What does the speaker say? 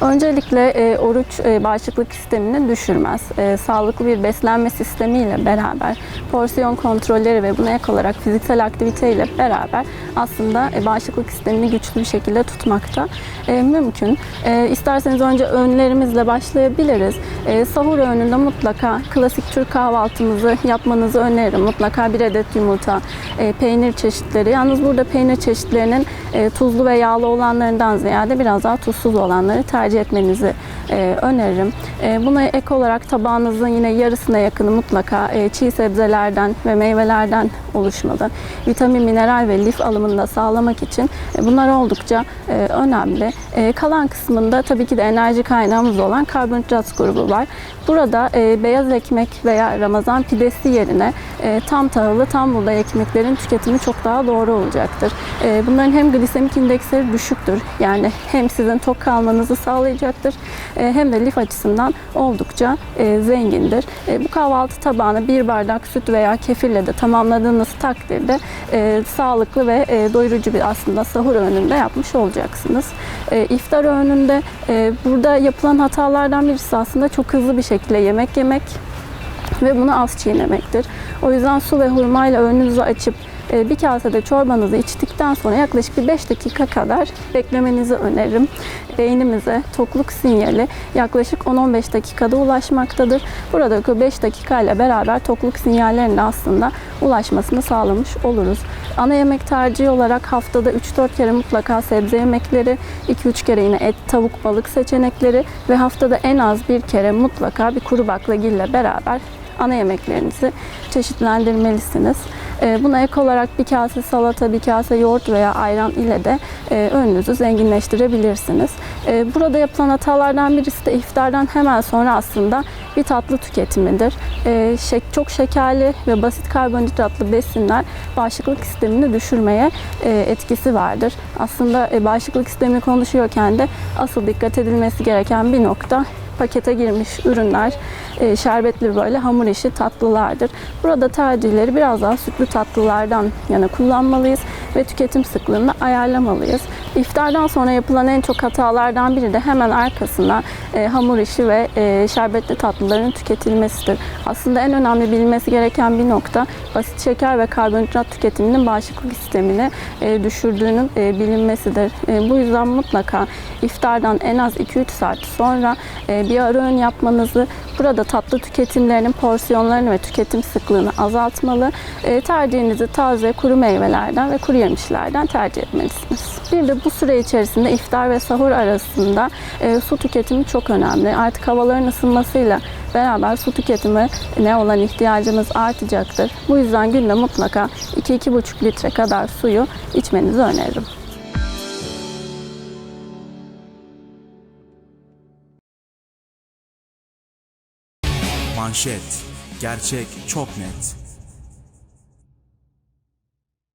Öncelikle e, oruç e, bağışıklık sistemini düşürmez. E, sağlıklı bir beslenme sistemiyle beraber porsiyon kontrolleri ve buna ek olarak fiziksel aktivite ile beraber aslında e, bağışıklık sistemini güçlü bir şekilde tutmakta e, mümkün. E, isterseniz önce öğünlerimizle başlayabiliriz. E, sahur öğününde mutlaka klasik Türk kahvaltımızı yapmanızı öneririm. Mutlaka bir adet yumurta, e, peynir çeşitleri. Yalnız burada peynir çeşitlerinin e, tuzlu ve yağlı olanlarından ziyade biraz daha tuzsuz olanları tercih etmenizi e, öneririm. E, buna ek olarak tabağınızın yine yarısına yakını mutlaka e, çiğ sebzelerden ve meyvelerden oluşmalı. Vitamin, mineral ve lif alımını da sağlamak için e, bunlar oldukça e, önemli. E, kalan kısmında tabii ki de enerji kaynağımız olan karbonhidrat grubu var. Burada beyaz ekmek veya Ramazan pidesi yerine tam tahıllı, tam buğday ekmeklerin tüketimi çok daha doğru olacaktır. Bunların hem glisemik indeksleri düşüktür. Yani hem sizin tok kalmanızı sağlayacaktır hem de lif açısından oldukça zengindir. Bu kahvaltı tabağını bir bardak süt veya kefirle de tamamladığınız takdirde e, sağlıklı ve e, doyurucu bir aslında sahur öğününde yapmış olacaksınız. E, iftar öğününde e, burada yapılan hatalardan birisi aslında çok hızlı bir şekilde yemek yemek ve bunu az çiğnemektir. O yüzden su ve hurmayla önünüzü açıp bir kasede çorbanızı içtikten sonra yaklaşık bir 5 dakika kadar beklemenizi öneririm. Beynimize tokluk sinyali yaklaşık 10-15 dakikada ulaşmaktadır. Buradaki 5 dakika ile beraber tokluk sinyallerinin aslında ulaşmasını sağlamış oluruz. Ana yemek tercihi olarak haftada 3-4 kere mutlaka sebze yemekleri, 2-3 kere yine et, tavuk, balık seçenekleri ve haftada en az bir kere mutlaka bir kuru baklagille beraber ana yemeklerinizi çeşitlendirmelisiniz. Ee, Buna ek olarak bir kase salata, bir kase yoğurt veya ayran ile de e, önünüzü zenginleştirebilirsiniz. Ee, Burada yapılan hatalardan birisi de iftardan hemen sonra aslında bir tatlı tüketimidir. Ee, Çok şekerli ve basit karbonhidratlı besinler bağışıklık sistemini düşürmeye e, etkisi vardır. Aslında e, bağışıklık sistemini konuşuyorken de asıl dikkat edilmesi gereken bir nokta pakete girmiş ürünler, e, şerbetli böyle hamur işi tatlılardır. Burada tercihleri biraz daha sütlü tatlılardan yana kullanmalıyız ve tüketim sıklığını ayarlamalıyız. İftardan sonra yapılan en çok hatalardan biri de hemen arkasına e, hamur işi ve e, şerbetli tatlıların tüketilmesidir. Aslında en önemli bilinmesi gereken bir nokta basit şeker ve karbonhidrat tüketiminin bağışıklık sistemini e, düşürdüğünün e, bilinmesidir. E, bu yüzden mutlaka iftardan en az 2-3 saat sonra e, bir ara öğün yapmanızı, burada tatlı tüketimlerinin porsiyonlarını ve tüketim sıklığını azaltmalı. E, tercihinizi taze kuru meyvelerden ve kuru yemişlerden tercih etmelisiniz. Bir de bu süre içerisinde iftar ve sahur arasında e, su tüketimi çok önemli. Artık havaların ısınmasıyla beraber su tüketimi ne olan ihtiyacımız artacaktır. Bu yüzden günde mutlaka 2-2,5 litre kadar suyu içmenizi öneririm. Manşet. Gerçek çok net.